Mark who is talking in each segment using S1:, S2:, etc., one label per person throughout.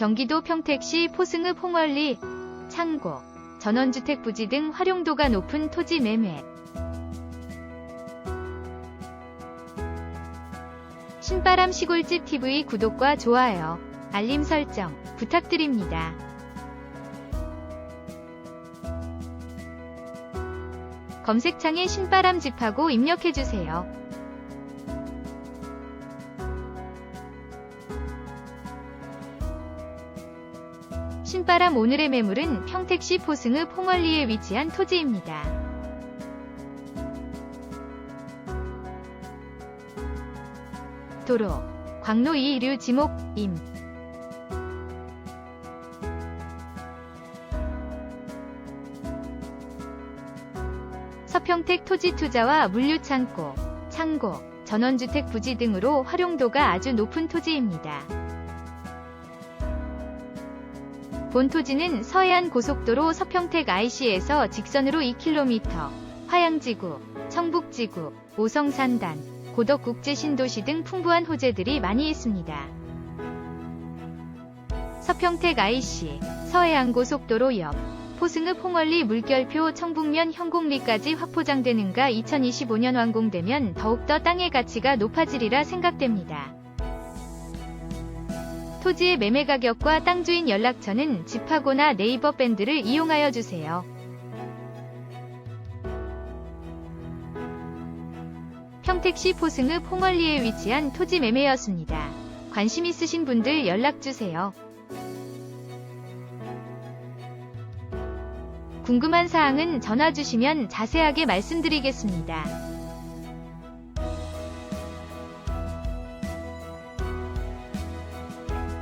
S1: 경기도 평택시 포승읍 홍월리, 창고, 전원주택 부지 등 활용도가 높은 토지 매매. 신바람 시골집 TV 구독과 좋아요, 알림 설정 부탁드립니다. 검색창에 신바람 집하고 입력해주세요. 신바람 오늘의 매물은 평택시 포승읍 홍월리에 위치한 토지입니다. 도로, 광로 2류 지목, 임. 서평택 토지 투자와 물류 창고, 창고, 전원주택 부지 등으로 활용도가 아주 높은 토지입니다. 본 토지는 서해안 고속도로 서평택 IC에서 직선으로 2km, 화양지구, 청북지구, 오성산단, 고덕국제신도시 등 풍부한 호재들이 많이 있습니다. 서평택 IC, 서해안 고속도로 옆, 포승읍 홍월리 물결표 청북면 현곡리까지 확포장되는가 2025년 완공되면 더욱더 땅의 가치가 높아지리라 생각됩니다. 토지의 매매 가격과 땅 주인 연락처는 집하고나 네이버 밴드를 이용하여 주세요. 평택시 포승읍 홍월리에 위치한 토지 매매였습니다. 관심 있으신 분들 연락 주세요. 궁금한 사항은 전화 주시면 자세하게 말씀드리겠습니다.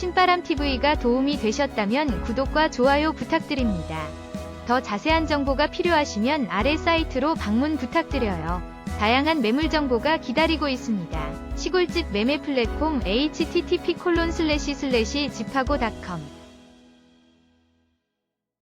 S1: 신바람TV가 도움이 되셨다면 구독과 좋아요 부탁드립니다. 더 자세한 정보가 필요하시면 아래 사이트로 방문 부탁드려요. 다양한 매물 정보가 기다리고 있습니다. 시골집 매매 플랫폼 http:// 집하고.com